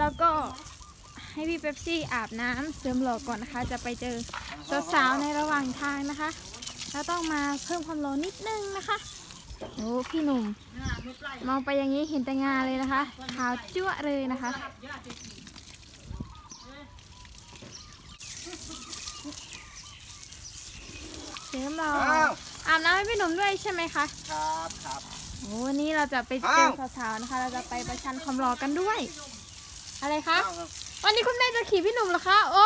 แล้วก็ให้พี่เป๊ปซี่อาบน้ำเสริมหล่อก่อนนะคะ จะไปเจอสาวๆในระหว่างทางนะคะแล้วต้องมาเพิ่มความหล่อนิดนึงนะคะโอ้พี่หนุ่ม มองไปอย่างนี้เห็นแต่งาเลยนะคะขาวจั่วะเลยนะคะ เสริมหล่ออ้าวอาบน้ำให้พี่หนุ่มด้วยใช่ไหมคะ ครับครับโอ้วันนี้เราจะไปเจอสาวๆนะคะ เราจะไปประชันความหล่อกันด้วย อะไรคะอ้าววันนี้คุณแม่จะขี่พี่หนุ่มเหรอคะโอ้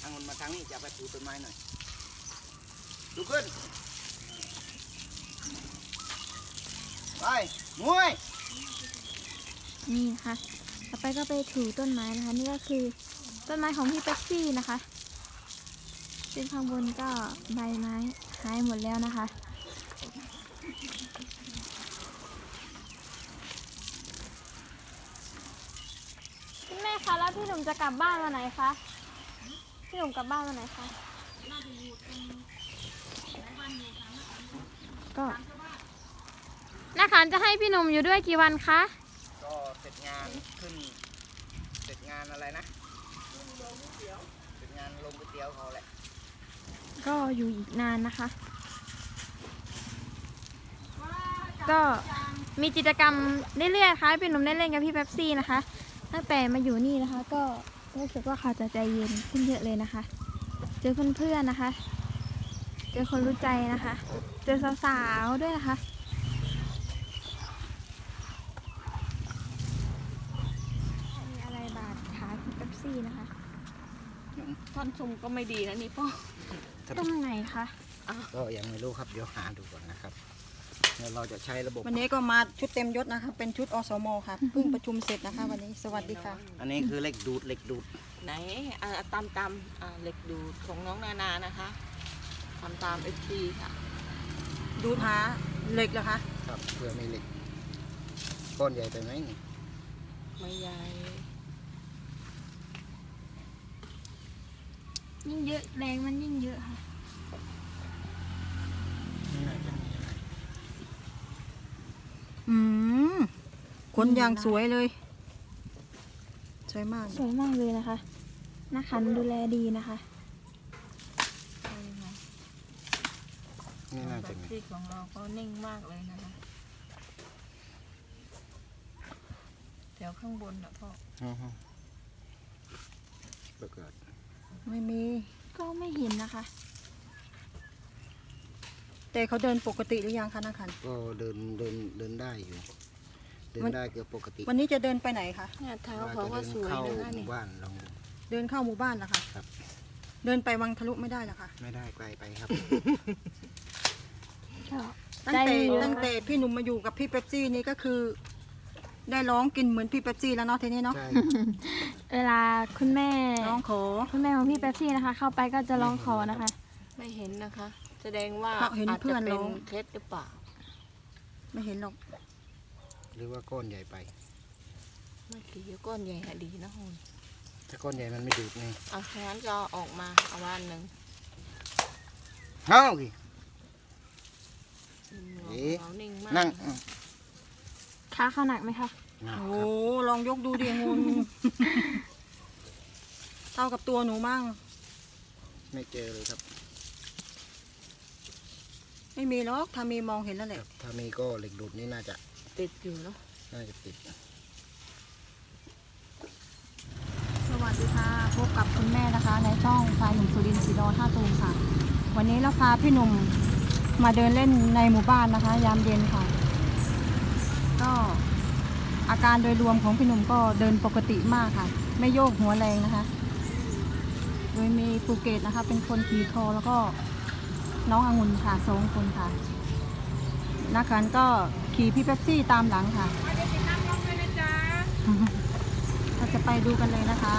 ทางมันมาทางนี้จะไปปลูกต้นไม้หน่อยลุกขึ้นไปมวยนี่นะคะต่อไปก็ไปถูต้นไม้นะคะ นี่ก็คือต้นไม้ของพี่เป๊ปซี่นะคะซึ่งข้างบนก็ใบไม้หายหมดแล้วนะคะ คุณแม่คะแล้ว พี่หนุ่มจะกลับบ้านวันไหนคะ พี่หนุ่มกลับบ้านวันไหนคะ ก็นาขานจะให้พี่หนุ่มอยู่ด้วยกี่วันคะ ก็เสร็จงานขึ้น เสร็จงานอะไรนะเสร็จงานลงก๋วยเตี๋ยวเขาแหละ ก็อยู่อีกนานนะคะ ก็มีกิจกรรมเรื่อยๆค่ะให้พี่หนุ่มได้เล่นกับพี่เป๊ปซี่นะคะ ตั้งแต่มาอยู่นี่นะคะ ก็รู้สึกว่าเขาจะใจเย็นขึ้นเยอะเลยนะคะ เจอเพื่อนๆนะคะ เจอคนรู้ใจนะคะ เจอสาวๆด้วยนะคะมีอะไรบาดขาพี่เป๊ปซี่นะคะท่อนซุมก็ไม่ดีนะนี่พ่อตรงไหนคะ ก็ยังไม่รู้ครับ เดี๋ยวหาดูก่อนนะครับ เดี๋ยวเราจะใช้ระบบ วันนี้ก็มาชุดเต็มยศนะคะ เป็นชุดอสมค่ะเพิ่งประชุมเสร็จนะคะ วันนี้สวัสดีค่ะ อันนี้คือเหล็กดูดเหล็กดูด ไหนอ่าตามตามอ่าเหล็กดูดของน้องนานานะคะทำตามเอฟซีค่ะ ดูท้าเหล็กเหรอคะ ครับเพื่อไม่เหล็ก ก้อนใหญ่ไปไหมนี่ไม่ใหญ่ยิ่งเยอะแรงมันยิ่งเยอะค่ะ ไม่น่าจะมีอะไร อืม คนอย่างสวยเลย สวยมาก สวยมากเลยนะคะนาคันดูแลดีนะคะใช่ไหมไม่น่าแบจะบมีที่ของเราก็นิ่งมากเลยนะคะแถวข้างบนนะพ่ออือฮึประกาศไม่มีก็ไม่เห็นนะคะ แต่เขาเดินปกติหรือยังคะนักขันก็เดินเดินเดินได้อยู่ เดินมันได้เกือบปกติวันนี้จะเดินไปไหนคะเนี่ยเท้าว่าเขาจะก็เดินสวยเข้านะคะหนี่มู่บ้านลองดูเดินเข้าหมู่บ้านเหรอคะครับ เดินไปวังทะลุไม่ได้เหรอคะไม่ได้ไกลไปครับ ตั้งใจแต่ดีนะคะตั้งแต่พี่หนุ่มมาอยู่กับพี่เป๊ปซี่นี่ก็คือ ได้ร้องกินเหมือนพี่เป๊ปซี่แล้วเนาะทีนี้เนาะใช่เวลาคุณแม่ ร้องขอคุณแม่ของพี่เป๊ปซี่นะคะ เข้าไปก็จะร้องขอนะคะ ไม่เห็นนะคะ แสดงว่าเขาเห็นอาจเพื่จะอนเป็ร้นองเคล็ดหรือเปล่า ไม่เห็นหรอก หรือว่าก้อนใหญ่ไปเมื่อกี้ก้อนใหญ่อะดีนะคุณถ้าก้อนใหญ่มันไม่ดูดไงเอาฉะนั้นก็เอาออกมาเอาวันหนึ่งเฮ้าสิอืมเอ๊ะเรานิ่งมากนั่งขาเขาหนักไหมคะหนักโอ้ครับลองยกดูดิงูเท่ากับตัวหนูมั่งไม่เจอเลยครับ ไม่มีหรอกถ้ามีมองเห็นแล้วแหคละรับถ้ามีก็เหล็กดูดนี่น่าจะ ติดอยู่เนาะน่าจะติดสวัสดีค่ะ พบกับคุณแม่นะคะ ในช่องพายหนุ่มสุรินทร์สีดอท่าตูมค่ะ วันนี้เราพาพี่หนุ่มมาเดินเล่นในหมู่บ้านนะคะ ยามเย็นค่ะ ก็อาการโดยรวมของพี่หนุ่มก็เดินปกติมากค่ะ ไม่โยกหัวแรงนะคะ โดยมีปูเกตนะคะ เป็นคนขี่คอแล้วก็น้ององุ่นค่ะสองคนค่ะนักขันก็ ขี่พี่เป๊ปซี่ตามหลังค่ะเราจะไปดูกันเลยนะคะ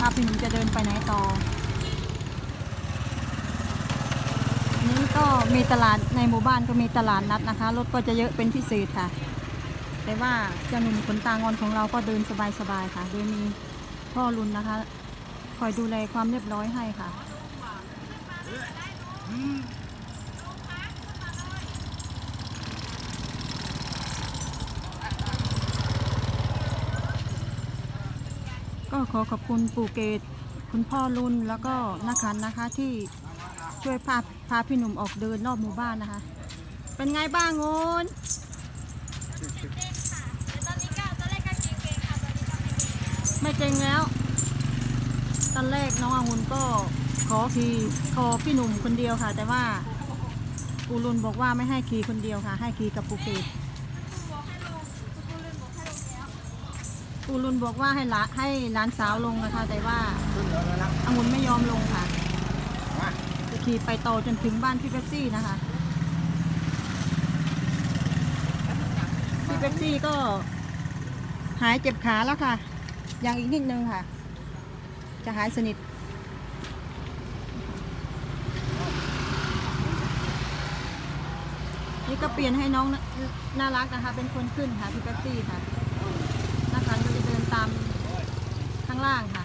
ว่าพี่หนุ่มจะเดินไปไหนต่ออันนี้ก็มีตลาดในหมู่บ้านก็มีตลาดนัดนะคะ รถก็จะเยอะเป็นพิเศษค่ะ แต่ว่าเจ้าหนุ่มขนตางอนของเราก็เดินสบายๆค่ะ โดยมีพ่อรุนนะคะ คอยดูแลความเรียบร้อยให้ค่ะ็ขอขอบคุณปู่เกต คุณพ่อรุ่นแล้วก็นักขันนะคะที่ช่วยพาพาพี่หนุ่มออกเดินรอบหมู่บ้านนะคะ เป็นไงบ้างโงนตอนนี้ก็ตอนแรกก็เกรงๆค่ะตอนนี้ก็ไม่เกรงไม่เจงแล้ว ตอนแรกน้ององุ่นก็ขอขี่ขอพี่หนุ่มคนเดียวค่ะ แต่ว่าปูรุนบอกว่าไม่ให้ขี่คนเดียวค่ะ ให้ขี่กับปูเกต บอกให้ลงคุณลืมบอกให้ลงแล้ว ปูรุนบอกว่าให้ละให้หลานสาวลงนะคะ แต่ว่าขึ้นแล้วนะองุ่นไม่ยอมลงค่ะ มาจะขี่ไปโตอจนถึงบ้านพี่เป๊ปซี่นะคะ พี่เป๊ปซี่ก็หายเจ็บขาแล้วค่ะ ยังอีกนิดนึงค่ะ จะหายสนิท นี่ก็เปลี่ยนให้น้องน่าน่ารักนะคะ เป็นคนขึ้นค่ะพี่เป๊ปซี่ค่ะนักขันก็จะเดิน ตามข้างล่างค่ะ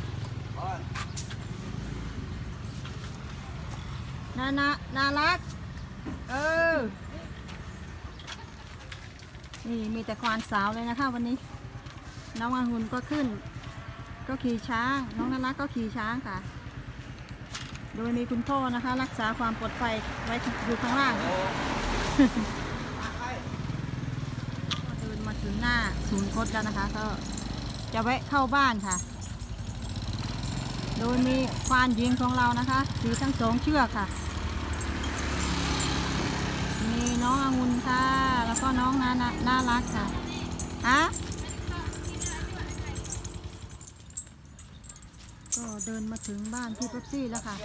น่าน่าน่ารัก เออ นี่มีแต่ควานสาวเลยนะคะวันนี้ น้ององุ่นก็ขึ้น ก็ขี่ช้าง น้องน่ารักก็ขี่ช้างค่ะ โดยมีคุณพ่อนะคะ รักษาความปลอดภัยไว้อยู่ข้างล่างเดินมาถึงหน้าศูนย์คดแล้วนะคะก็ จะแวะเข้าบ้านค่ะ โดยมีควานยิงของเรานะคะถือทั้งสองเชือกค่ะ มีน้ององุ่นค่ะ แล้วก็น้องน่าน่ารักค่ะอะก็เดินมาถึงบ้านพี่เป๊ปซี่แล้วค่ะ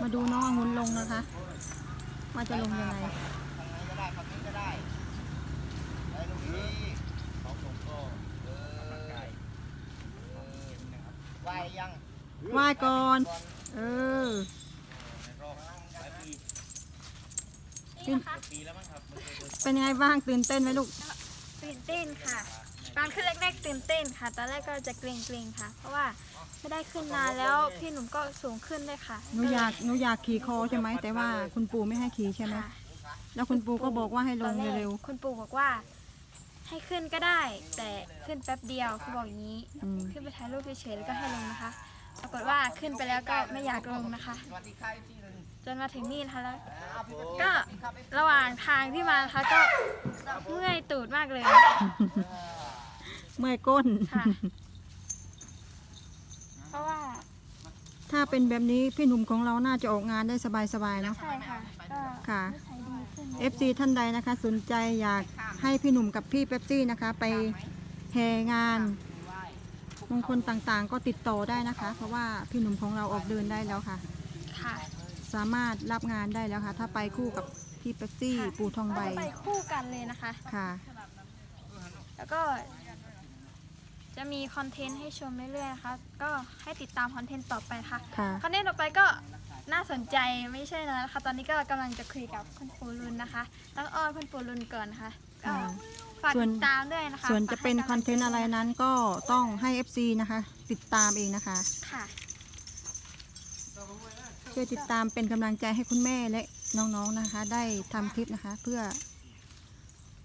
มาดูน้ององุ่นลงนะคะ ว่าจะลงยังไง ทางไหนก็ได้ฝั่งนี้ก็ได้ไปตรงนี้สองหนุ่มก็เออเออไหวยัง ไหว้ก่อนก่อนเออรอข้างหลายปีนี่นะคะปีแล้วมั้งครับเป็นยังไงบ้างตื่นเต้นไหมลูก ตื่นเต้นค่ะ ตอนขึ้นแรกๆตื่นเต้นค่ะ ตอนแรกก็จะเกรงๆค่ะ เพราะว่าไม่ได้ขึ้นนานแล้วพี่หนุ่มก็สูงขึ้นด้วยค่ะหนูอยากหนูอยากขี่คอใช่ไหมแต่ว่าคุณปู่ไม่ให้ขี่ใช่ไหมค่ะแล้วคุณปู่ก็บอกว่าให้ลตอนงแรกเร็วคุณปู่บอกว่า ให้ขึ้นก็ได้ แต่ขึ้นแป๊บเดียวเขาบอกอย่างนี้ๆอืมขึ้นไปถ่ายรูปเฉยๆแล้วก็ให้ลงนะคะ ปรากฏว่าขึ้นไปแล้วก็ไม่อยากลงนะคะสวัสดีค่ะที่หนึ่งจนมาถึงนี่นะคะแล้วครับผมก็ระหว่างทางที่มานะคะก็เมื่อยตูดมากเลยเมื่อยก้น ค่ะ เพราะว่าถ้าเป็นแบบนี้พี่หนุ่มของเราน่าจะออกงานได้สบายๆเนาะใช่ค่ะก็ค่ะ นิสัยดีขึ้น FC ท่านใดนะคะ สนใจอยากให้พี่หนุ่มกับพี่เป๊ปซี่นะคะ ไปแห่งาน มงคลต่างๆ ก็ติดต่อได้นะคะ เพราะว่าพี่หนุ่มของเราออกเดินได้แล้วค่ะ ค่ะ สามารถรับงานได้แล้วค่ะ ถ้าไปคู่กับพี่เป๊ปซี่ค่ะปูทองใบก็จะไปคู่กันเลยนะคะ ค่ะ แล้วก็ จะมีคอนเทนต์ให้ชมเรื่อยๆนะคะ ก็ให้ติดตามคอนเทนต์ต่อไปค่ะ ค่ะ คอนเทนต์ต่อไปก็น่าสนใจไม่ใช่น้อยนะคะ ตอนนี้ก็กำลังจะคุยกับคุณปูรุนนะคะ ต้องอ้อนคุณปูรุนก่อนนะคะ ก็ค่ะฝากส่วน ติดตามด้วยนะคะส่วนจะเป็นฝากคอนเทนต์อะไรให้กำลังใจนั้นก็ต้องให้ FC นะคะ ติดตามเองนะคะ ค่ะ ช่วยติดตามเป็นกำลังใจให้คุณแม่และน้องๆนะคะ ได้ทำคลิปนะคะ เพื่อ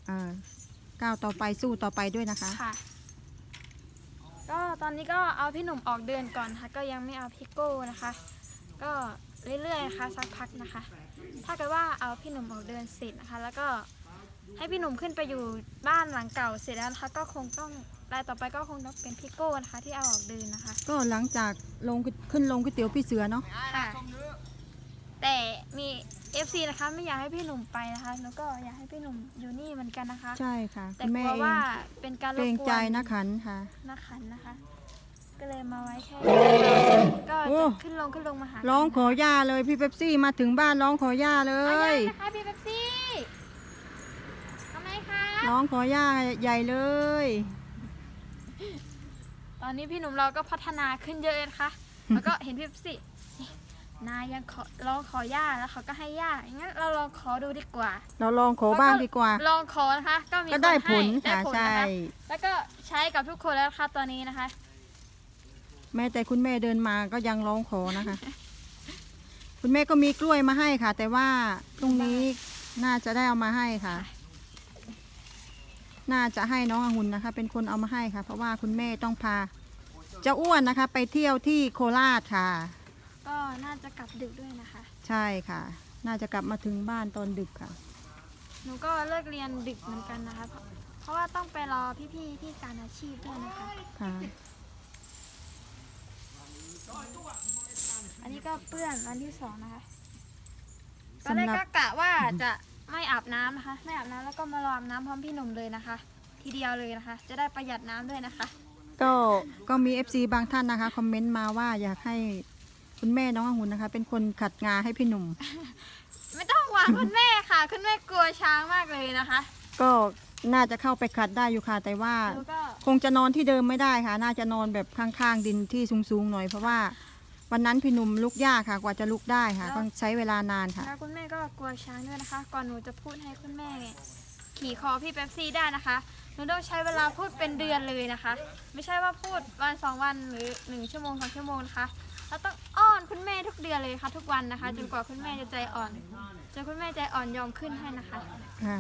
เอ่อก้าวต่อไปสู้ต่อไปด้วยนะคะ ค่ะ ก็ตอนนี้ก็เอาพี่หนุ่มออกเดินก่อนค่ะ ก็ยังไม่เอาพี่โก้นะคะ ก็เรื่อยๆนะคะสักพักนะคะ ถ้าเกิดว่าเอาพี่หนุ่มออกเดินเสร็จนะคะ แล้วก็ ให้พี่หนุ่มขึ้นไปอยู่บ้านหลังเก่าเสร็จแล้วนะคะก็คงต้องรายต่อไปก็คงต้องเป็นพี่โก้นะคะ ที่เอาออกเดินนะคะ ก็หลังจากลงขึ้นลงก๋วยเตี๋ยวพี่เสือเนาะค่ะแต่มี FC นะคะไม่อยากให้พี่หนุ่มไปนะคะแล้วก็อยากให้พี่หนุ่มอยู่นี่เหมือนกันนะคะ ใช่ค่ะแต่คุณกแม่ลัวเองว่าเป็นการรเกบรงกวใจนนะขันค่ะนักขันนะคะ ก็เลยมาไว้แค่ก็โอ้จะขึ้นลงขึ้นลงมาหาร้องขอย่าเลยพี่เป๊ปซี่มาถึงบ้านร้องขอย่าเลเอายยังนะคะพี่เป๊ปซี่ทำ ไมคะร้องขอย่าใหญ่เลย ตอนนี้พี่หนุ่มเราก็พัฒนาขึ้นเยอะเลยนะคะ แล้วก็เห็นพี่เป๊ปซี่นี่นายยังขอลองขอย่าแล้วเขาก็ให้ย่าอย่างนั้นเราลองขอดูดีกว่า เราลองขอบ้างดีกว่า ลองขอนะคะ ก็มีก็ได้นผลให้ค่ะได้ผลใช่ นะคะแล้วก็ใช้กับทุกคนแล้วนะคะตอนนี้นะคะ แม้แต่คุณแม่เดินมาก็ยังร้องขอนะคะ คุณแม่ก็มีกล้วยมาให้ค่ะ แต่ว่าพรุ่งนี้น่าจะได้เอามาให้ค่ะ น่าจะให้น้ององุ่นนะคะ เป็นคนเอามาให้ค่ะ เพราะว่าคุณแม่ต้องพาเจ้าอ้วนนะคะ ไปเที่ยวที่โคราชค่ะ ก็น่าจะกลับดึกด้วยนะคะ ใช่ค่ะ น่าจะกลับมาถึงบ้านตอนดึกค่ะ หนูก็เลิกเรียนดึกเหมือนกันนะคะ เพราะเพราะว่าต้องไปรอพี่ๆที่การอาชีพด้วยนะคะ ค่ะ อันนี้ก็เปื้อนวันที่สองนะคะตอนแรกสำหรับก็กะว่าจะ ไม่อาบน้ำนะคะ ไม่อาบน้ำแล้วก็มารออาบน้ำพร้อมพี่หนุ่มเลยนะคะ ทีเดียวเลยนะคะ จะได้ประหยัดน้ำด้วยนะคะ ก็ก็มี FC บางท่านนะคะคอมเมนต์มาว่าอยากให้คุณแม่น้ององุ่นนะคะ เป็นคนขัดงาให้พี่หนุ่ม ไม่ต้องหวางคุณแม่ค่ะ คุณแม่กลัวช้างมากเลยนะคะก็น่าจะเข้าไปขัดได้อยู่ค่ะแต่ว่า แล้วก็คงจะนอนที่เดิมไม่ได้ค่ะ น่าจะนอนแบบข้างๆดินที่สูงๆหน่อยเพราะว่า วันนั้นพี่หนุ่มลุกยากค่ะ กว่าจะลุกได้ค่ะต้องใช้เวลานานค่ะ แล้วคุณแม่ก็กลัวช้างด้วยนะคะ ก่อนหนูจะพูดให้คุณแม่ ขี่คอพี่เป๊ปซี่ได้นะคะ หนูต้องใช้เวลาพูดเป็นเดือนเลยนะคะ ไม่ใช่ว่าพูดวันสองวันหรือหนึ่งชั่วโมงสองชั่วโมงนะคะเราต้องอ้อนคุณแม่ทุกเดือนเลยค่ะ ทุกวันนะคะ จนกว่าคุณแม่จะใจอ่อน จนคุณแม่ใจอ่อนยอมขึ้นให้นะคะ ค่ะ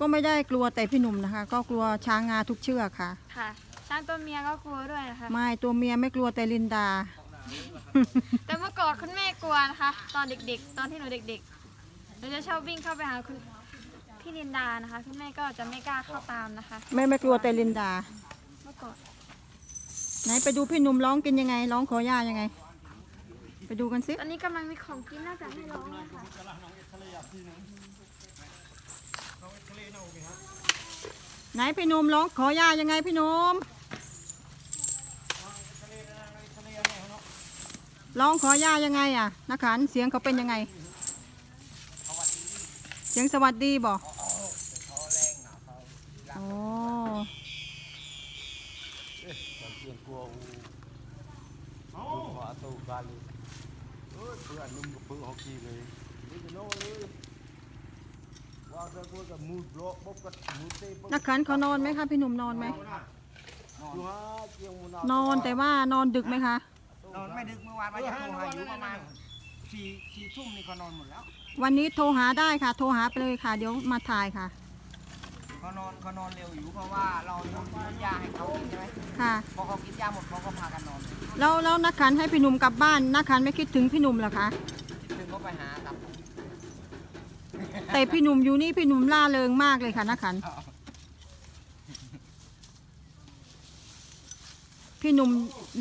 ก็ไม่ได้กลัวแต่พี่หนุ่มนะคะ ก็กลัวช้างงาทุกเชือกค่ะ ค่ะ ช้างตัวเมียก็กลัวด้วยนะคะ ไม่ตัวเมียไม่กลัวแต่ลินดา แต่เมื่อก่อนคุณแม่กลัวนะคะ ตอนเด็กๆ ตอนที่หนูเด็กๆหนูจะชอบวิ่งเข้าไปหาคุณพี่ลินดานะคะคุณแม่ก็จะไม่กล้าเข้าตามนะคะ แม่ไม่กลัวแต่ลินดา เมื่อก่อนไหนไปดูพี่หนุ่มร้องกินยังไง ร้องขอย่ายังไง ไปดูกันสิตอนนี้กำลังมีของกินน่าจะให้ร้องนะคะไหนพี่หนุ่มร้องขอย่ายังไงพี่หนุ่ม ร้องขอย่ายังไงอะนักขันเสียงเขาเป็นยังไง เสียงสวัสดีบอกโอ้ Tiền của họ tù ca đi ơi bữa anh nung bữa họ kỳ về đi cái nó ơi qua cái bữa cái mùi lọ bốc cái mùi tê bốc นักขันเขานอนไหมคะพี่หนุ่มนอนไหม chú ha chiều mùa nào นอนแต่ว่านอนดึกไหมคะ นอนไม่ดึกเมื่อวานว่าจะโทรหาอยู่ประมาณสี่สี่ทุ่มนี่ก็นอนหมดแล้ววันนี้โทรหาได้ค่ะ โทรหาไปเลยค่ะ เดี๋ยวมาถ่ายค่ะ เขานอนเขานอนเร็วอยู่เพราะว่าเราโยนน้ำยาให้เขากินใช่ไหมค่ะ พอเขากินยาหมดเขาก็พากันนอนแล้วแล้วนักขันให้พี่หนุ่มกลับบ้านนักขันไม่คิดถึงพี่หนุ่มเหรอคะถึงก็ไปหาครับแต่พี่หนุ่มอยู่นี่พี่หนุ่มล่าเริงมากเลยค่ะนักขัน พี่หนุ่ม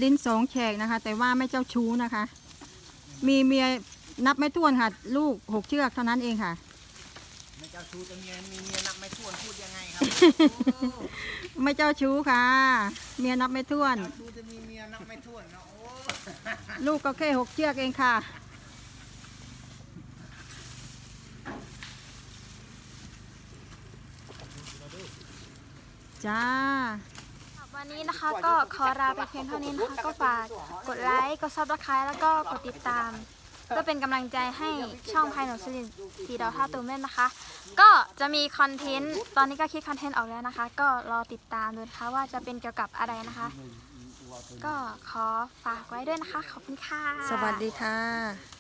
ลิ้นสองแฉกนะคะ แต่ว่าไม่เจ้าชู้นะคะ มีเมียนับไม่ถ้วนค่ะ ลูกหกเชือกเท่านั้นเองค่ะ ไม่เจ้าชู้แต่เมียมีเมียนับไม่ถ้วนพูดยังไงครับไม่เจ้าชู้ค่ะ เมียนับไม่ถ้วน เจ้าชู้จะมีเมียนับไม่ถ้วนเนาะโอ้ลูกก็แค่หกเชือกเองค่ะ จ้า วันนี้นะคะก็ขอลาไปเพียงเท่านี้นะคะ ก็ฝากกดไลค์กดซับสไครต์แล้วก็กดติดตามเพื่อเป็นกำลังใจให้ช่องภายหนสุรินสีดาวท่าตูมเล่นนะคะ ก็จะมีคอนเทนต์ตอนนี้ก็คิดคอนเทนต์ออกแล้วนะคะ ก็รอติดตามดูนะคะว่าจะเป็นเกี่ยวกับอะไรนะคะ ก็ขอฝากไว้ด้วยนะคะ ขอบคุณค่ะ สวัสดีค่ะ